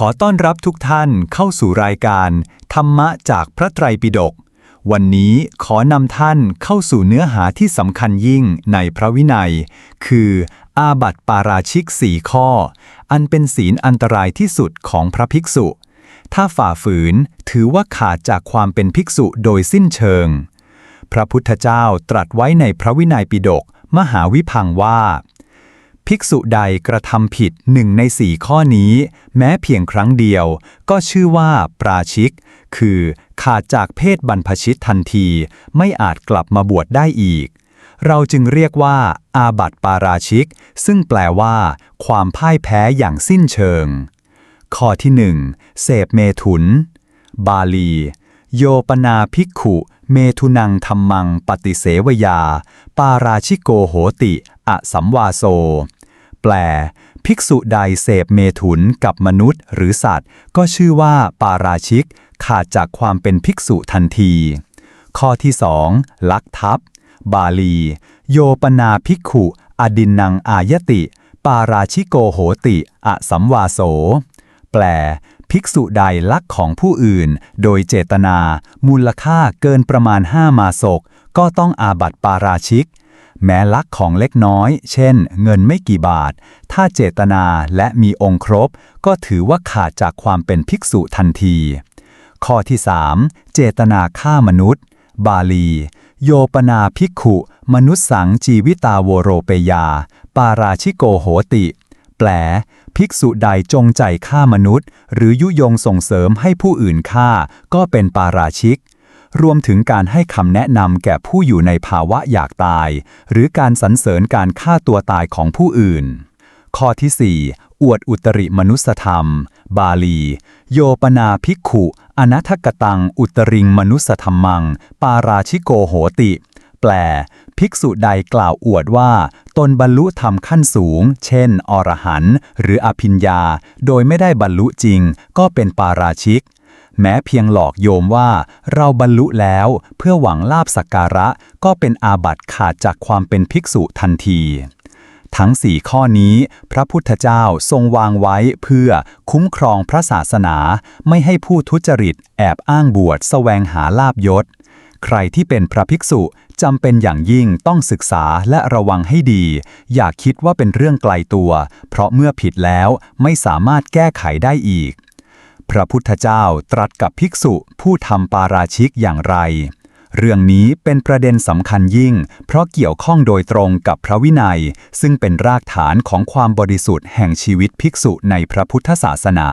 ขอต้อนรับทุกท่านเข้าสู่รายการ ธรรมะจากพระไตรปิฎก วันนี้ขอนำท่านเข้าสู่เนื้อหาที่สำคัญยิ่งในพระวินัย คือ อาบัติปาราชิกสี่ข้อ อันเป็นศีลอันตรายที่สุดของพระภิกษุ ถ้าฝ่าฝืนถือว่าขาดจากความเป็นภิกษุโดยสิ้นเชิง พระพุทธเจ้าตรัสไว้ในพระวินัยปิฎกมหาวิพังว่า ภิกษุใดกระทำผิดหนึ่งในสี่ข้อนี้ แม้เพียงครั้งเดียว ก็ชื่อว่าปราชิก คือขาดจากเพศบรรพชิตทันที ไม่อาจกลับมาบวชได้อีก เราจึงเรียกว่า อาบัติปาราชิก ซึ่งแปลว่า ความพ่ายแพ้อย่างสิ้นเชิง ข้อที่หนึ่งเสพเมถุน บาลี โยปนาภิกขุเมทุนังธรรมังปฏิเสวยา ปาราชิโกโหติ อสัมวาโซ แปล ภิกษุใดเสพเมถุนกับมนุษย์หรือสัตว์ ก็ชื่อว่าปาราชิก ขาดจากความเป็นภิกษุทันที ข้อที่สองลักทัพบาลี โยปนาภิกขุ อดินนังอายติ ปาราชิโกโหติอสัมวาโส แปล ภิกษุใดลักของผู้อื่น โดยเจตนา มูลค่าเกินประมาณห้ามาศกก็ต้องอาบัติปาราชิก แม้ลักของเล็กน้อย เช่น เงินไม่กี่บาท ถ้าเจตนาและมีองค์ครบ ก็ถือว่าขาดจากความเป็นภิกษุทันที ข้อที่ 3 เจตนาฆ่ามนุษย์ บาลี โยปนาภิกขุ มนุษสังจีวิตาโวโรเปยา ปาราชิโกโหติ แปล ภิกษุใดจงใจฆ่ามนุษย์ หรือยุยงส่งเสริมให้ผู้อื่นฆ่า ก็เป็นปาราชิก รวมถึงการให้คำแนะนำแก่ผู้อยู่ในภาวะอยากตาย หรือการสรรเสริญการฆ่าตัวตายของผู้อื่น ข้อที่ 4 อวดอุตริมนุสธรรม บาลี โยปนาภิกขุ อนัทกตัง อุตริงมนุสธรรมัง ปาราชิโกโหติ แปล ภิกษุใดกล่าวอวดว่า ตนบรรลุธรรมขั้นสูง เช่น อรหันต์หรืออภิญญา โดยไม่ได้บรรลุจริง ก็เป็นปาราชิก แม้เพียงหลอกโยมว่าเราบรรลุแล้วเพื่อหวังลาบสักการะก็เป็นอาบัติขาดจากความเป็นภิกษุทันที ทั้งสี่ข้อนี้ พระพุทธเจ้าทรงวางไว้เพื่อคุ้มครองพระศาสนา ไม่ให้ผู้ทุจริตแอบอ้างบวชแสวงหาลาบยศ ใครที่เป็นพระภิกษุจำเป็นอย่างยิ่งต้องศึกษาและระวังให้ดี อย่าคิดว่าเป็นเรื่องไกลตัว เพราะเมื่อผิดแล้วไม่สามารถแก้ไขได้อีก พระพุทธเจ้าตรัสกับภิกษุผู้ทำปาราชิกอย่างไร เรื่องนี้เป็นประเด็นสำคัญยิ่ง เพราะเกี่ยวข้องโดยตรงกับพระวินัย ซึ่งเป็นรากฐานของความบริสุทธิ์แห่งชีวิตภิกษุในพระพุทธศาสนา